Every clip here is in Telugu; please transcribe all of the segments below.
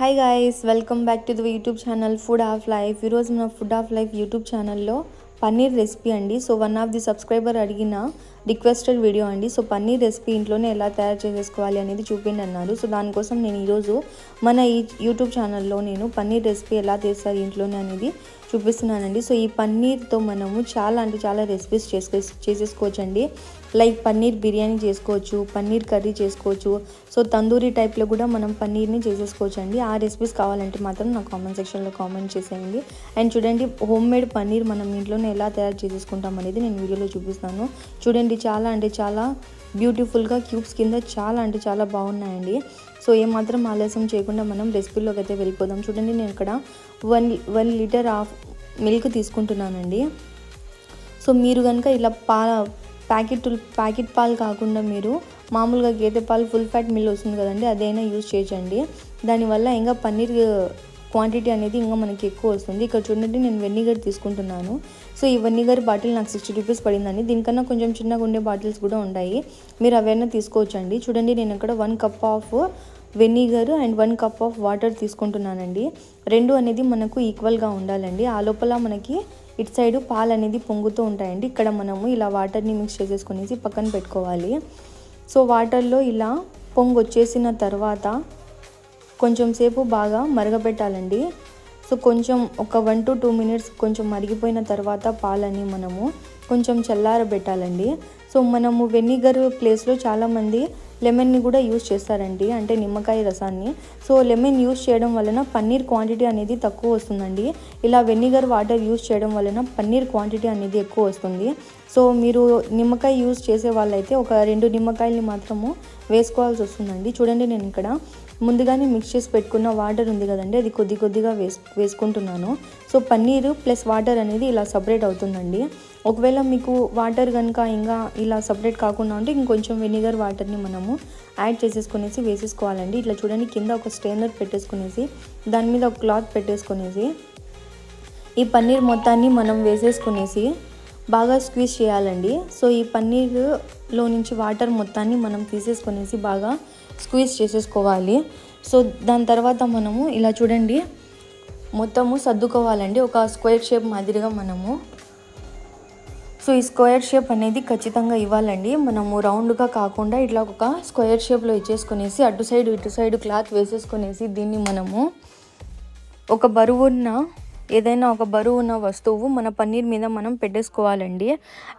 Hi guys welcome back to the YouTube channel food of life ఈరోజు మన ఫుడ్ ఆఫ్ లైఫ్ యూట్యూబ్ ఛానల్లో పన్నీర్ రెసిపీ అండి. So one of the subscriber అడిగిన రిక్వెస్టెడ్ వీడియో అండి. సో పన్నీర్ రెసిపీ ఇంట్లోనే ఎలా తయారు చేసేసుకోవాలి అనేది చూపిండి అన్నారు. సో దానికోసం నేను ఈరోజు మన ఈ యూట్యూబ్ ఛానల్లో నేను పన్నీర్ రెసిపీ ఎలా చేస్తారు ఇంట్లోనే అనేది చూపిస్తున్నానండి. సో ఈ పన్నీర్తో మనము చాలా అంటే చాలా రెసిపీస్ చేసే చేసేసుకోవచ్చండి. లైక్ పన్నీర్ బిర్యానీ చేసుకోవచ్చు పన్నీర్ కర్రీ చేసుకోవచ్చు. సో తందూరి టైప్లో కూడా మనం పన్నీర్ని చేసేసుకోవచ్చు అండి ఆ రెసిపీస్ కావాలంటే మాత్రం నా కామెంట్ సెక్షన్లో కామెంట్ చేసేయండి. అండ్ చూడండి హోమ్ మేడ్ పన్నీర్ మనం ఇంట్లోనే ఎలా తయారు చేసేసుకుంటాం అనేది నేను వీడియోలో చూపిస్తాను. చూడండి చాలా అంటే చాలా బ్యూటిఫుల్గా క్యూబ్స్ కింద చాలా అంటే చాలా బాగున్నాయండి. సో ఏమాత్రం ఆలస్యం చేయకుండా మనం రెసిపీలోకి అయితే వెళ్ళిపోదాం. చూడండి నేను ఇక్కడ one one litre of milk తీసుకుంటున్నానండి. సో మీరు కనుక ఇలా పాల ప్యాకెట్ ప్యాకెట్ పాలు కాకుండా మీరు మామూలుగా గేదె పాలు ఫుల్ ఫ్యాట్ మిల్ వస్తుంది కదండి అదైనా యూజ్ చేయండి దానివల్ల ఇంకా పన్నీర్ క్వాంటిటీ అనేది ఇంకా మనకి ఎక్కువ వస్తుంది. ఇక్కడ చూడండి నేను వెన్నీగర్ తీసుకుంటున్నాను. సో ఈ వెన్నీగర్ బాటిల్ నాకు సిక్స్టీ రూపీస్ పడిందండి. దీనికన్నా కొంచెం చిన్నగా ఉండే బాటిల్స్ కూడా ఉన్నాయి మీరు అవైనా తీసుకోవచ్చండి. చూడండి నేను ఇక్కడ one cup of vinegar and one cup of water తీసుకుంటున్నానండి. రెండు అనేది మనకు ఈక్వల్గా ఉండాలండి. ఆ లోపల మనకి ఇటు సైడ్ పాలు అనేది పొంగుతూ ఉంటాయండి. ఇక్కడ మనము ఇలా వాటర్ని మిక్స్ చేసేసుకునేసి పక్కన పెట్టుకోవాలి. సో వాటర్లో ఇలా పొంగు వచ్చేసిన తర్వాత కొంచెం సేపు బాగా మరగపెట్టాలండి సో కొంచెం ఒక వన్ టు టూ మినిట్స్ కొంచెం మరిగిపోయిన తర్వాత పాలని మనము కొంచెం చల్లారబెట్టాలండి. సో మనము వెనిగర్ ప్లేస్లో చాలామంది లెమన్ని కూడా యూస్ చేస్తారండి అంటే నిమ్మకాయ రసాన్ని. సో లెమన్ యూస్ చేయడం వలన పన్నీర్ క్వాంటిటీ అనేది తక్కువ వస్తుందండి. ఇలా వెనిగర్ వాటర్ యూస్ చేయడం వలన పన్నీర్ క్వాంటిటీ అనేది ఎక్కువ వస్తుంది. సో మీరు నిమ్మకాయ యూస్ చేసే వాళ్ళైతే ఒక రెండు నిమ్మకాయల్ని మాత్రము వేసుకోవాల్సి వస్తుందండి. చూడండి నేను ఇక్కడ ముందుగానే మిక్స్ చేసి పెట్టుకున్న వాటర్ ఉంది కదండి అది కొద్ది కొద్దిగా వేసు వేసుకుంటున్నాను. సో పన్నీర్ ప్లస్ వాటర్ అనేది ఇలా సపరేట్ అవుతుందండి. ఒకవేళ మీకు వాటర్ కనుక ఇంకా ఇలా సపరేట్ కాకుండా ఉంటే ఇంకొంచెం వెనిగర్ వాటర్ని మనము యాడ్ చేసేసుకునేసి వేసేసుకోవాలండి. ఇట్లా చూడండి కింద ఒక స్టెయినర్ పెట్టేసుకునేసి దాని మీద ఒక క్లాత్ పెట్టేసుకునేసి ఈ పన్నీర్ మొత్తాన్ని మనం వేసేసుకునేసి బాగా స్క్వీజ్ చేయాలండి. సో ఈ పన్నీర్లో నుంచి వాటర్ మొత్తాన్ని మనం తీసేసుకునేసి బాగా స్క్వీజ్ చేసేసుకోవాలి. సో దాని తర్వాత మనము ఇలా చూడండి మొత్తము సర్దుకోవాలండి. ఒక స్క్వేర్ షేప్ మాదిరిగా మనము సో ఈ స్క్వేర్ షేప్ అనేది ఖచ్చితంగా ఇవ్వాలండి. మనము రౌండ్గా కాకుండా ఇట్లా ఒక స్క్వేర్ షేప్లో ఇచ్చేసుకునేసి అటు సైడ్ ఇటు సైడ్ క్లాత్ వేసేసుకునేసి దీన్ని మనము ఒక బరువున్న ఏదైనా ఒక బరువు ఉన్న వస్తువు మన పన్నీర్ మీద మనం పెట్టేసుకోవాలండి.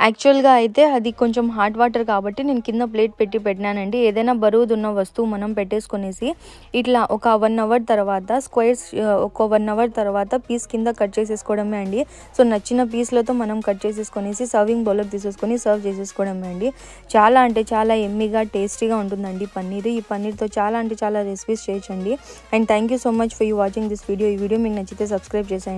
యాక్చువల్గా అయితే అది కొంచెం హాట్ వాటర్ కాబట్టి నేను కింద ప్లేట్ పెట్టి పెట్టినానండి. ఏదైనా బరువుది ఉన్న వస్తువు మనం పెట్టేసుకునేసి ఇట్లా ఒక వన్ అవర్ తర్వాత స్క్వేర్స్ ఒక వన్ అవర్ తర్వాత పీస్ కింద కట్ చేసేసుకోవడమే అండి. సో నచ్చిన పీస్లతో మనం కట్ చేసేసుకొనేసి సర్వింగ్ బౌల్కి తీసేసుకొని సర్వ్ చేసేసుకోవడమే అండి. చాలా అంటే చాలా ఎమ్మిగా టేస్టీగా ఉంటుందండి పన్నీర్. ఈ పన్నీర్తో చాలా అంటే చాలా రెసిపీస్ చేయొచ్చండి. And thank you so much for you watching this video ఈ వీడియో మీకు నచ్చితే సబ్స్క్రైబ్ చేసేయండి.